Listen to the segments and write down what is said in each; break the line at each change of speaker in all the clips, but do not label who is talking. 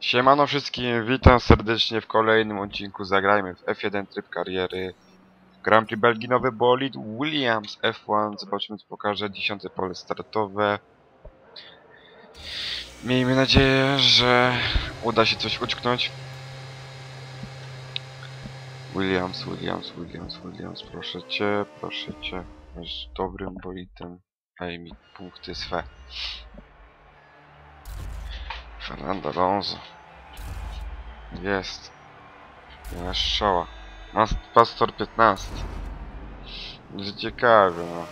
Siemano wszystkim, witam serdecznie w kolejnym odcinku Zagrajmy w F1 tryb kariery. Grand Prix Belgii nowy bolid Williams F1 Zobaczymy co pokaże, dziesiąte pole startowe. Miejmy nadzieję, że uda się coś uczknąć Williams, Williams, Williams, Williams, proszę cię, proszę cię Masz dobrym bolidem. Daj mi punkty swe Fernando Alonso. Jest. Mas Pastor 15. Będzie no.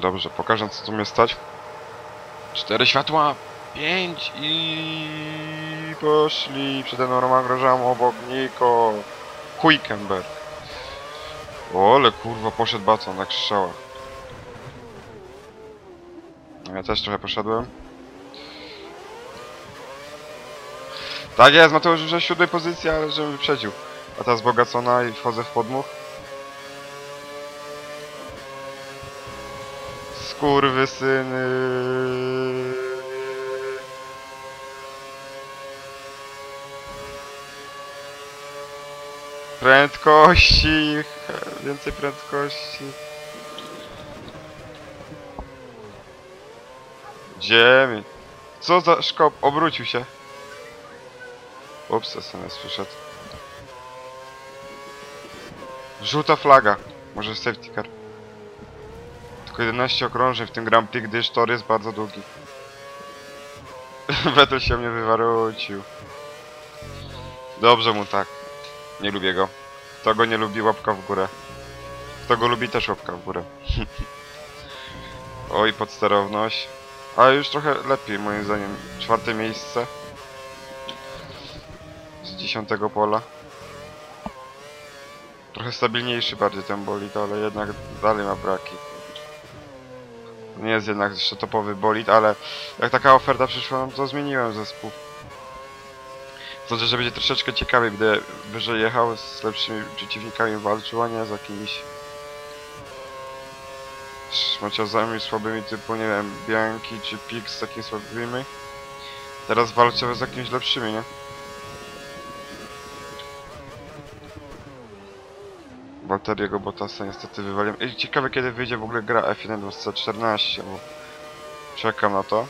Dobrze, pokażę co tu mnie stać. Cztery światła. Pięć i poszli. Przede mną Roman Grożam, obok Niko. Huikenberg. O, ale kurwa poszedł baton na strzała. Ja też trochę poszedłem. Tak jest, Mateusz już na siódmej pozycji, ale żebym wyprzedził. A ta wzbogacona i wchodzę w podmuch. Skurwysyny. Prędkości, więcej prędkości. Ziemi. Co za szkop? Obrócił się. Ups, SMS przyszedł. Żółta flaga. Może safety car. Tylko 11 okrążeń w tym Grand Prix, gdyż tor jest bardzo długi. Vettel się mnie wywarucił. Dobrze mu tak. Nie lubię go. Kto go nie lubi, łapka w górę. Kto go lubi, też łapka w górę. Oj, podsterowność. Ale już trochę lepiej moim zdaniem. Czwarte miejsce. Z dziesiątego pola. Trochę stabilniejszy bardziej ten bolid, ale jednak dalej ma braki. Nie jest jednak jeszcze topowy bolid, ale jak taka oferta przyszła, no to zmieniłem zespół. Sądzę, że będzie troszeczkę ciekawiej, gdy wyżej jechał z lepszymi przeciwnikami walczył, a nie z jakimiś szmaciazami słabymi typu, nie wiem, Bianchi czy Pix z takimi słabymi. Teraz walczę z jakimiś lepszymi, nie? Walteriego Bottasa niestety wywaliłem. I ciekawe kiedy wyjdzie w ogóle gra F1 214, bo czekam na to.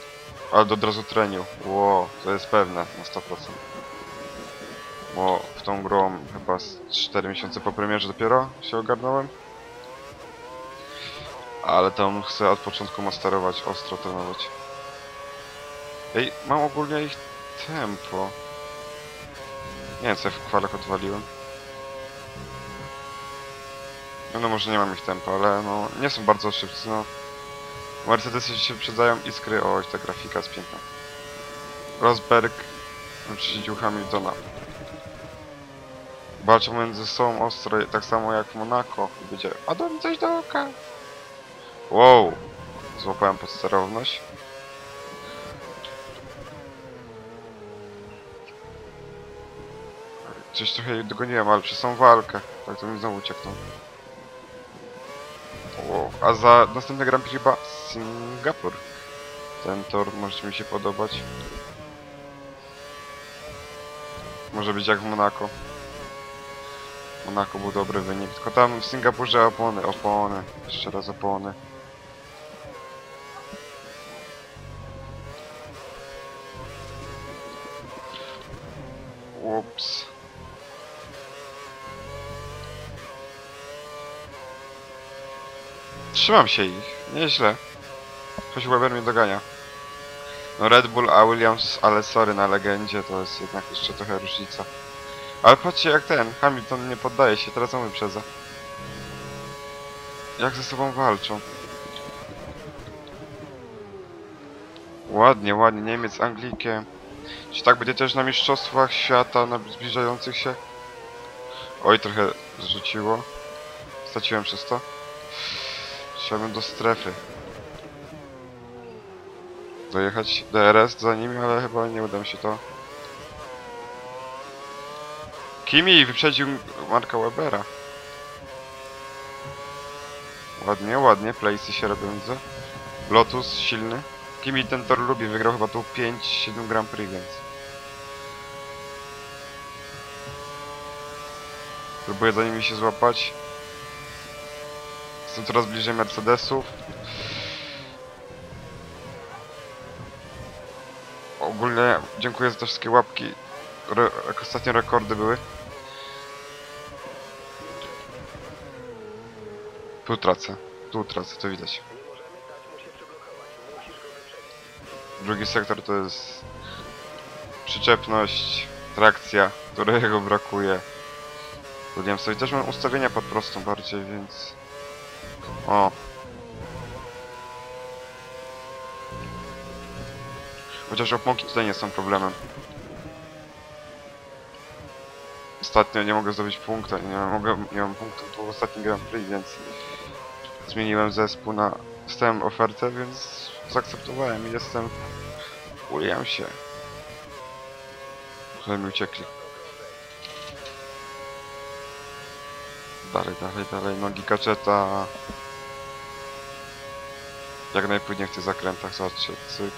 Ale do od razu treniu. Ło, to jest pewne na 100%. Bo w tą grą chyba z 4 miesiące po premierze dopiero się ogarnąłem. Ale tam chcę od początku masterować, ostro trenować. Ej, mam ogólnie ich tempo. Nie wiem co ja w kwalach odwaliłem. No, no może nie mam ich tempo, ale no nie są bardzo szybcy, no. Mercedesy się wyprzedzają iskry, oj ta grafika jest piękna. Rosberg przydził Hamiltona. Walczą między sobą ostro, tak samo jak w. I będzie, a do coś do oka. Wow, złapałem podsterowność. Coś trochę jej dogoniłem, ale przez tą walkę. Tak to mi znowu uciekną. Wow. A za następny Grand Prix chyba Singapur. Ten tor może mi się podobać. Może być jak w Monako. Monako był dobry wynik. Tylko tam w Singapurze opony, opony. Jeszcze raz opony. Ups. Trzymam się ich. Nieźle. Choć Weber mnie dogania. No Red Bull, a Williams, ale sorry na legendzie, to jest jednak jeszcze trochę różnica. Ale patrzcie jak ten, Hamilton nie poddaje się, on wyprzedza. Jak ze sobą walczą. Ładnie, ładnie, Niemiec, Anglikiem. Czy tak będzie też na mistrzostwach świata, na zbliżających się? Oj, trochę zrzuciło. Straciłem przez to. Chciałbym do strefy. Dojechać DRS za nimi, ale chyba nie uda mi się to. Kimi wyprzedził Marka Webera. Ładnie, ładnie, playsy się robią, widzę. Lotus silny. Kimi ten tor lubi, wygrał chyba tu 5-7 Grand Prix, więc... Próbuję za nimi się złapać. Jestem coraz bliżej Mercedesów. Ogólnie dziękuję za te wszystkie łapki. Re jak ostatnio rekordy były. Tu tracę. Tu tracę, to widać. Drugi sektor to jest przyczepność, trakcja, którego brakuje. Williamsowi też mam ustawienia pod prostą bardziej, więc... O. Chociaż opmoki tutaj nie są problemem. Ostatnio nie mogę zdobyć punkta, nie mogę, nie mam punktu tu w ostatnim Grand Prix, więc zmieniłem zespół na... Dostałem ofertę, więc zaakceptowałem i jestem w Williamsie. Żeby mi uciekli. Dalej, dalej, dalej, nogi kaczeta. Jak najpłynniej w tych zakrętach, zobaczcie, cyk.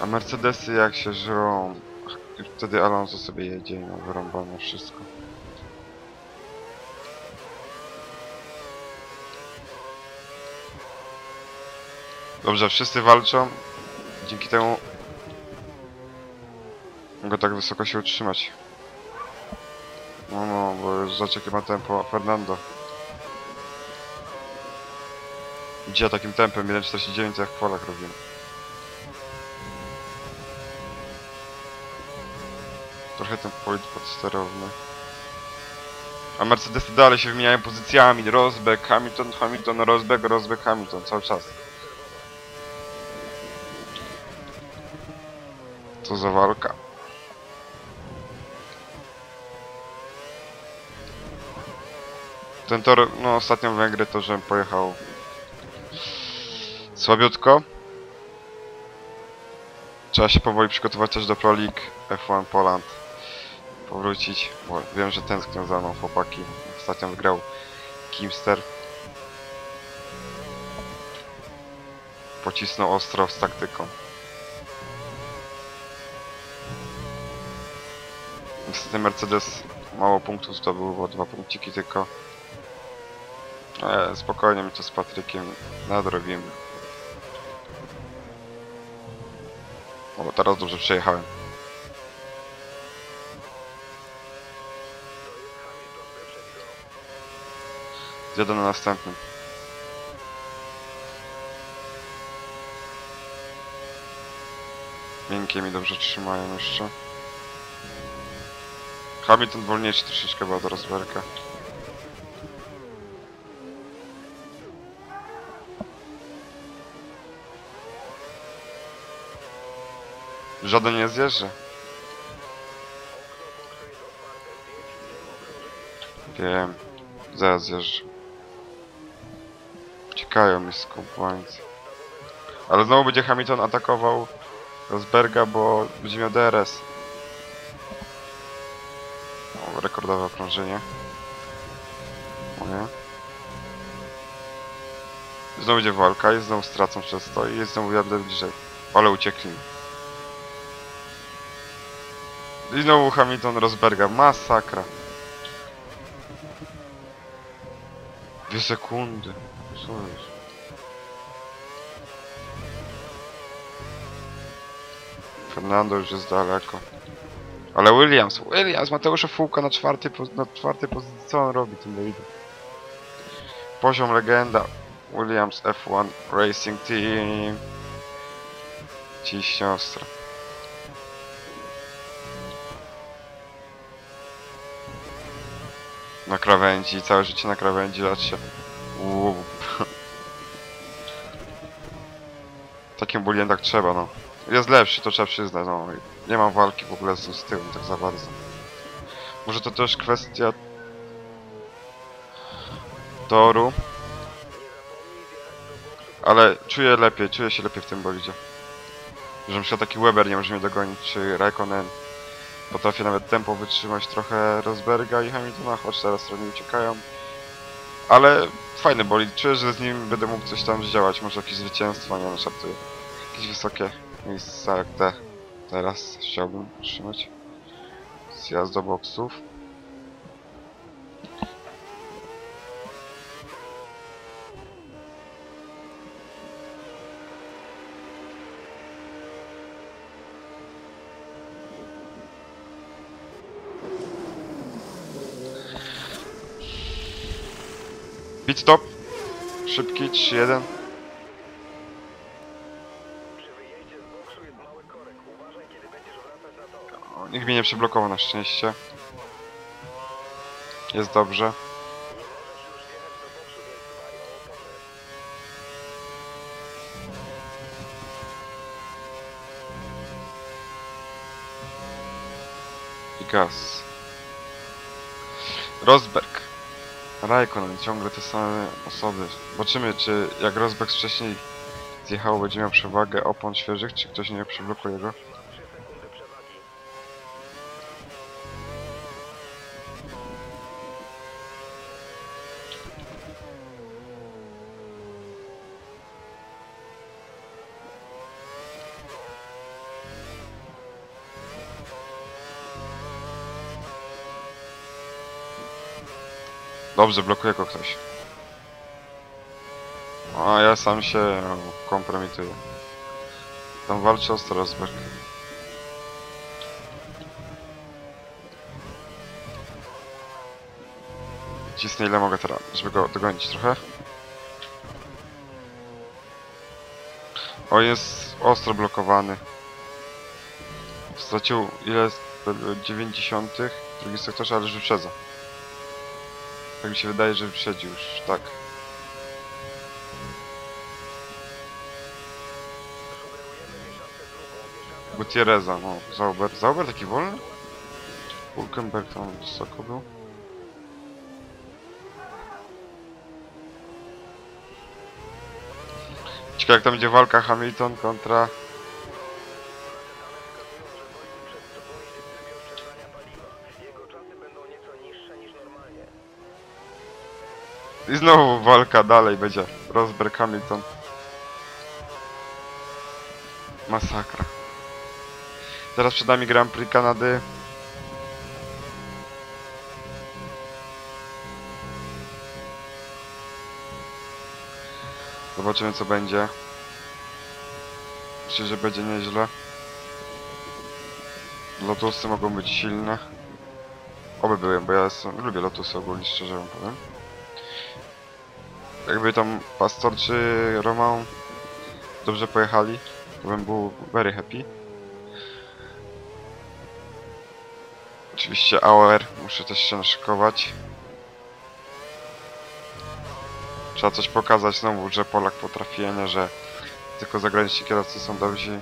A Mercedesy jak się żrą, wtedy Alonso sobie jedzie ma wyrąbane wszystko. Dobrze, wszyscy walczą. Dzięki temu mogę tak wysoko się utrzymać. No, no, bo już jakie ma tempo Fernando. Idzie takim tempem 1.49 jak w polach robimy. Trochę ten polit podsterowny. A Mercedesy dalej się wymieniają pozycjami. Rosberg, Hamilton, Hamilton, Rosberg, Rosberg, Hamilton. Cały czas. Co za walka. Ten tor, no ostatnią Węgry to, żebym pojechał słabiutko. Trzeba się powoli przygotować też do Pro League F1 Poland. Powrócić, bo wiem, że tęsknią za mną chłopaki. Ostatnio wygrał Kimster. Pocisnął ostro z taktyką. Niestety Mercedes mało punktów zdobył, bo dwa punkciki tylko. Ale spokojnie my to z Patrykiem nadrobimy. O, bo teraz dobrze przejechałem. Zjadę na następnym. Miękkie mi dobrze trzymają jeszcze. Hamilton wolniejszy troszeczkę był od Rosberga. Żaden nie zjeżdża. Wiem. Zaraz zjeżdżę. Uciekają mi z kubłańcy. Ale znowu będzie Hamilton atakował Rosberga, bo będzie miał DRS. O, rekordowe okrążenie. Moje. Znowu będzie walka i znowu stracą przez to i znowu jadę bliżej. Ale uciekli. I znowu Hamilton Rosberga. Masakra. Dwie sekundy. Co jest? Fernando już jest daleko. Ale Williams, Williams, Mateusza Fułka na czwartej, na czwartej pozycji. Co on robi tym bolidem? Poziom legenda. Williams F1 Racing Team. Ciśnie ostro. Na krawędzi, całe życie na krawędzi, lat się. Uuu. Takim bulien tak trzeba, no. Jest lepszy, to trzeba przyznać, no. Nie mam walki w ogóle z, z tyłem tak za bardzo. Może to też kwestia toru. Ale czuję lepiej, czuję się lepiej w tym bolidzie. Że na taki Weber nie może mnie dogonić, czy Raikkonen. Potrafię nawet tempo wytrzymać trochę Rosberga i Hamiltona, choć teraz trochę uciekają. Ale fajny bolid. Czuję, że z nim będę mógł coś tam zdziałać. Może jakieś zwycięstwo, nie wiem, żartuję. Jakieś wysokie miejsca jak te. Teraz chciałbym trzymać. Zjazd do boksów. Pit stop. Szybki, 3-1. O, Nikt mnie nie przyblokował na szczęście. Jest dobrze. I gaz. Rosberg. Raikkonen, ciągle te same osoby. Zobaczymy, czy jak Rosberg wcześniej zjechał, będzie miał przewagę opon świeżych, czy ktoś nie przyblokuje go. Dobrze, blokuje go ktoś. A ja sam się kompromituję. Tam walczy ostro Rosberg. Cisnę ile mogę teraz, żeby go dogonić trochę. O, jest ostro blokowany. Stracił ile? 90 w drugim sektorze, ale już wyprzedza. Tak mi się wydaje, że wyprzedził już, tak. Gutierreza, no, Zauber. Zauber taki wolny? Hulkenberg tam wysoko był. Ciekawe jak tam będzie walka Hamilton kontra... I znowu walka dalej będzie. Rosberg Hamilton. Masakra. Teraz przed nami Grand Prix Kanady. Zobaczymy co będzie. Myślę, że będzie nieźle. Lotusy mogą być silne. Oby były, bo ja jestem, lubię Lotusy ogólnie, szczerze wam powiem. Jakby tam Pastor czy Roman dobrze pojechali, to bym był very happy. Oczywiście AOR, muszę też się naszykować. Trzeba coś pokazać znowu, że Polak potrafi, nie, że tylko zagraniczni kierowcy są dobrzy.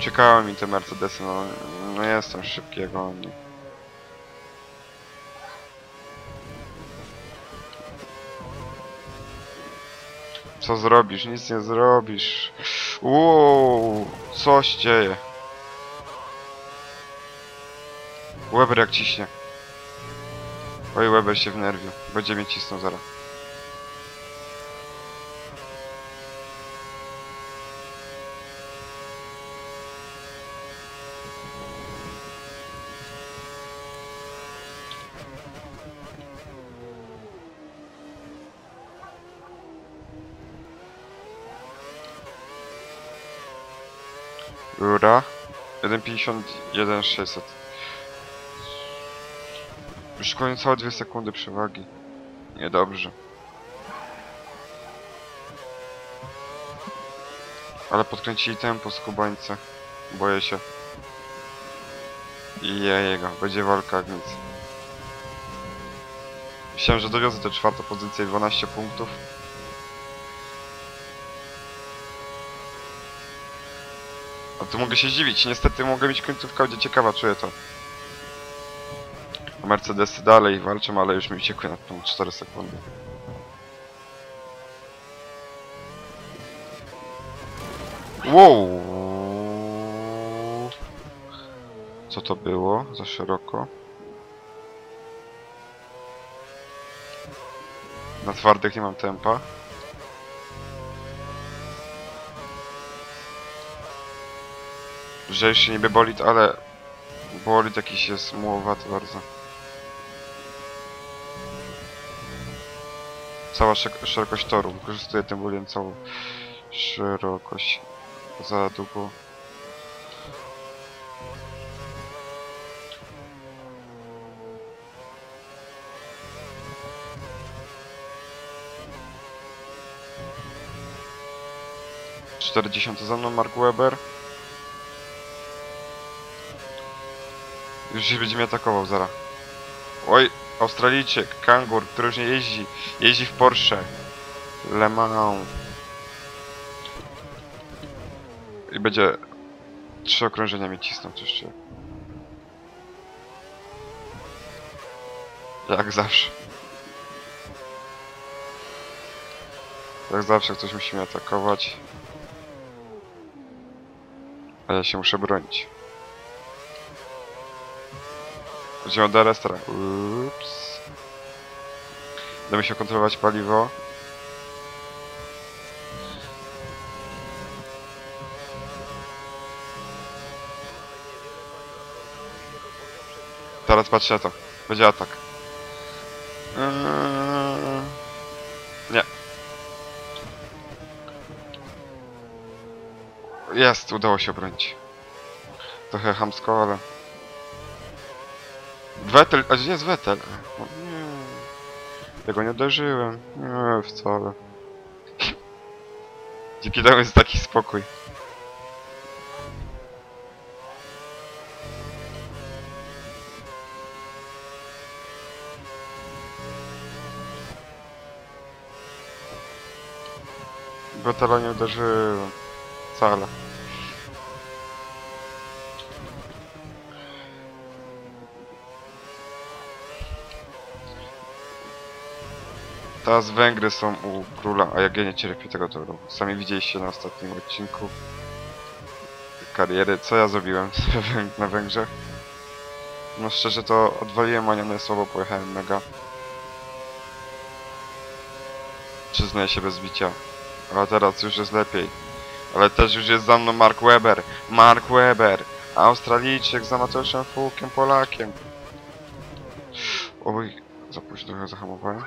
Ciekawe mi te Mercedesy, no, no jestem szybki jak oni. Co zrobisz? Nic nie zrobisz. Uuu, coś dzieje. Weber jak ciśnie. Oj, Weber się wnerwił. Będzie mnie cisnął zaraz. 1.51 600. Już całe 2 sekundy przewagi. Niedobrze. Ale podkręcili tempo skubańce. Boję się. I jego, będzie walka jak nic. Myślałem, że dowiozę tę czwartą pozycję i 12 punktów. A tu mogę się zdziwić. Niestety mogę mieć końcówka, będzie ciekawa, czuję to. A Mercedesy dalej walczą, ale już mi uciekły na tą 4 sekundy. Wow! Co to było? Za szeroko. Na twardych nie mam tempa. Lżejszy niby bolid, ale bolid jakiś jest mułowaty bardzo. Cała szerokość toru. Wykorzystuję tym bolidem całą szerokość. Za długo. Czterdziesiąty za mną Mark Weber. Już się będzie mnie atakował zaraz. Oj, Australijczyk, kangur, który już nie jeździ. Jeździ w Porsche. Le Mans. I będzie trzy okrążenia mi cisnąć jeszcze. Jak zawsze. Jak zawsze ktoś musi mnie atakować. A ja się muszę bronić. Chodzimy do. Ups. Będę musiał kontrolować paliwo. Teraz patrzcie na to. Będzie atak. Eee, Nie. Jest, udało się obronić. Trochę chamsko, ale... Wetel, a gdzie jest Wetel? O, nie. Tego nie uderzyłem. Nie, wcale. Dzięki temu jest taki spokój. Wetela nie uderzyłem. Wcale. Teraz Węgry są u króla, a jak ja nie cierpię tego toru. Sami widzieliście na ostatnim odcinku kariery, co ja zrobiłem na Węgrzech. No szczerze to odwaliłem Anione słowo, pojechałem mega. Przyznaję się bez bicia. A teraz już jest lepiej. Ale też już jest za mną Mark Weber. Mark Weber. Australijczyk z Mateuszem Fułkiem, Polakiem. Oj, za późno trochę zahamowałem.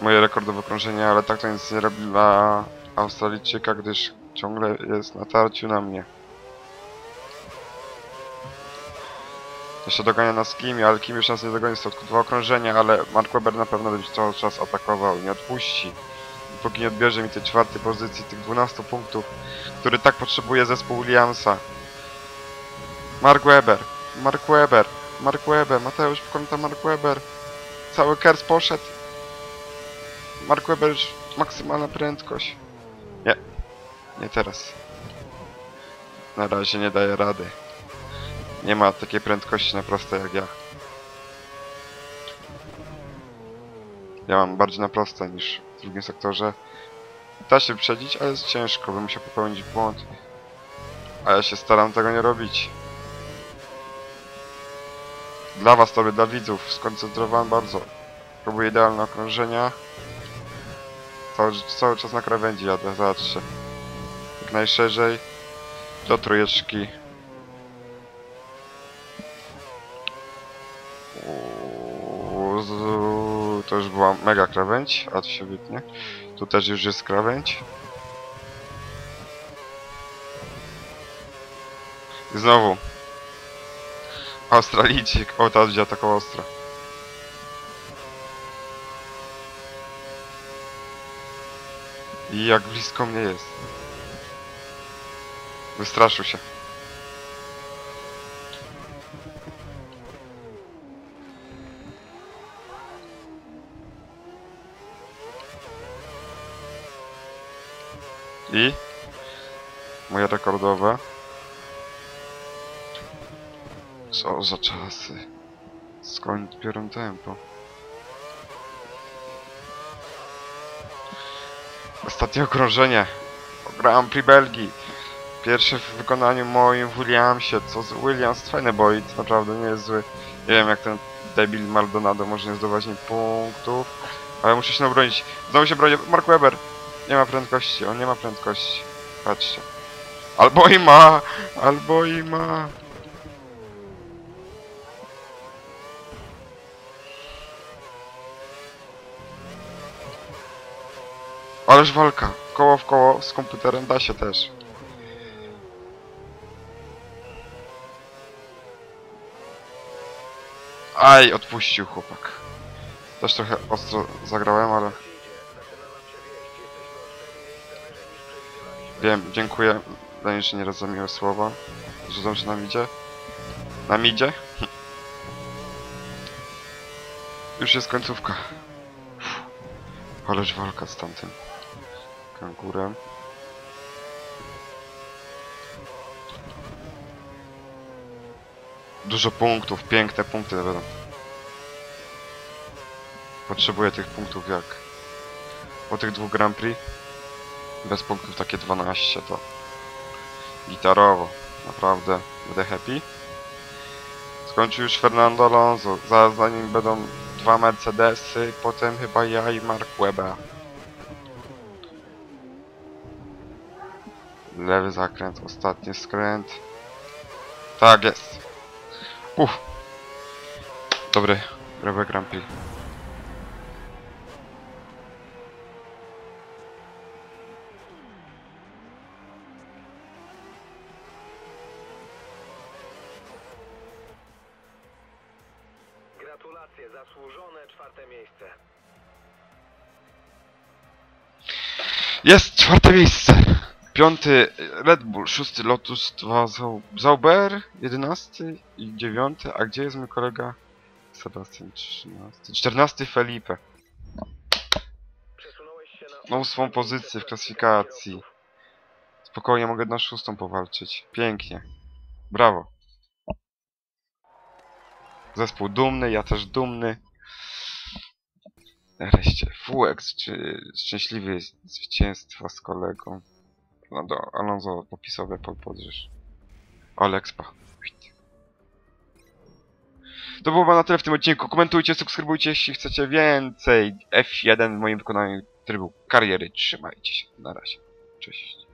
Moje rekordowe okrążenie, ale tak to nic nie robi dla Australijczyka, gdyż ciągle jest na tarciu na mnie. Jeszcze dogania nas Kimi, ale Kimi już nas nie dogoni, tylko dwa okrążenia, ale Mark Webber na pewno będzie cały czas atakował i nie odpuści. Póki nie odbierze mi tej czwartej pozycji, tych 12 punktów, który tak potrzebuje zespół Williamsa. Mark Webber, Mark Webber, Mark Webber, Mateusz pokonta Mark Webber. Cały kers poszedł. Mark Webber już maksymalna prędkość. Nie, nie teraz. Na razie nie daje rady. Nie ma takiej prędkości na proste jak ja. Ja mam bardziej na proste niż w drugim sektorze. Da się wyprzedzić, ale jest ciężko, bym musiał popełnić błąd. A ja się staram tego nie robić. Dla was, tobie, dla widzów, skoncentrowałem bardzo. Próbuję idealne okrążenia. Cały, cały czas na krawędzi jadę, zobaczcie. Jak najszerzej. Do trójeczki. Uuu, To już była mega krawędź, a to się wytnie. Tu też już jest krawędź. I znowu. Australijczyk. O, teraz będzie atakował ostro. I jak blisko mnie jest. Wystraszył się. I moje rekordowe. Co za czasy. Skąd biorą tempo? Ostatnie okrążenie. Grand Prix Belgii. Pierwsze w wykonaniu moim Williamsie. Co z Williams? Fajny bolid, naprawdę nie jest zły. Nie wiem jak ten debil Maldonado może nie zdobywać mi punktów. Ale muszę się obronić. Znowu się broni. Mark Webber. Nie ma prędkości, on nie ma prędkości. Patrzcie. Albo i ma, albo i ma. Ależ walka. Koło w koło z komputerem da się też. Aj, odpuścił chłopak. Też trochę ostro zagrałem, ale... Wiem, dziękuję. Daniel, że nie raz za miłe słowa. Rzucam się na midzie. Na midzie? Już jest końcówka. Ależ walka z tamtym kangurem. Dużo punktów, piękne punkty będą. Potrzebuję tych punktów jak po tych dwóch Grand Prix. Bez punktów takie 12 to gitarowo. Naprawdę będę happy. Skończył już Fernando Alonso. Zaraz za nim będą dwa Mercedesy, potem chyba ja i Mark Webber. Lewy zakręt, ostatni skręt. Tak jest. Uff. Dobry, dobry Grand Prix.
Gratulacje, zasłużone czwarte miejsce.
Jest czwarte miejsce. Piąty Red Bull, szósty Lotus, dwa Zau- Zauber, jedenasty i dziewiąty. A gdzie jest mój kolega? Sebastian, trzynasty. Czternasty Felipe. Znowu swą pozycję w klasyfikacji. Spokojnie mogę na szóstą powalczyć. Pięknie. Brawo. Zespół dumny, ja też dumny. Nareszcie. Fuex, czy szczęśliwy zwycięstwa z kolegą. No do Alonso popisowe pol podrzesz. Alexpa. To było na tyle w tym odcinku. Komentujcie, subskrybujcie, jeśli chcecie więcej. F1 w moim wykonaniu trybu kariery. Trzymajcie się. Na razie. Cześć.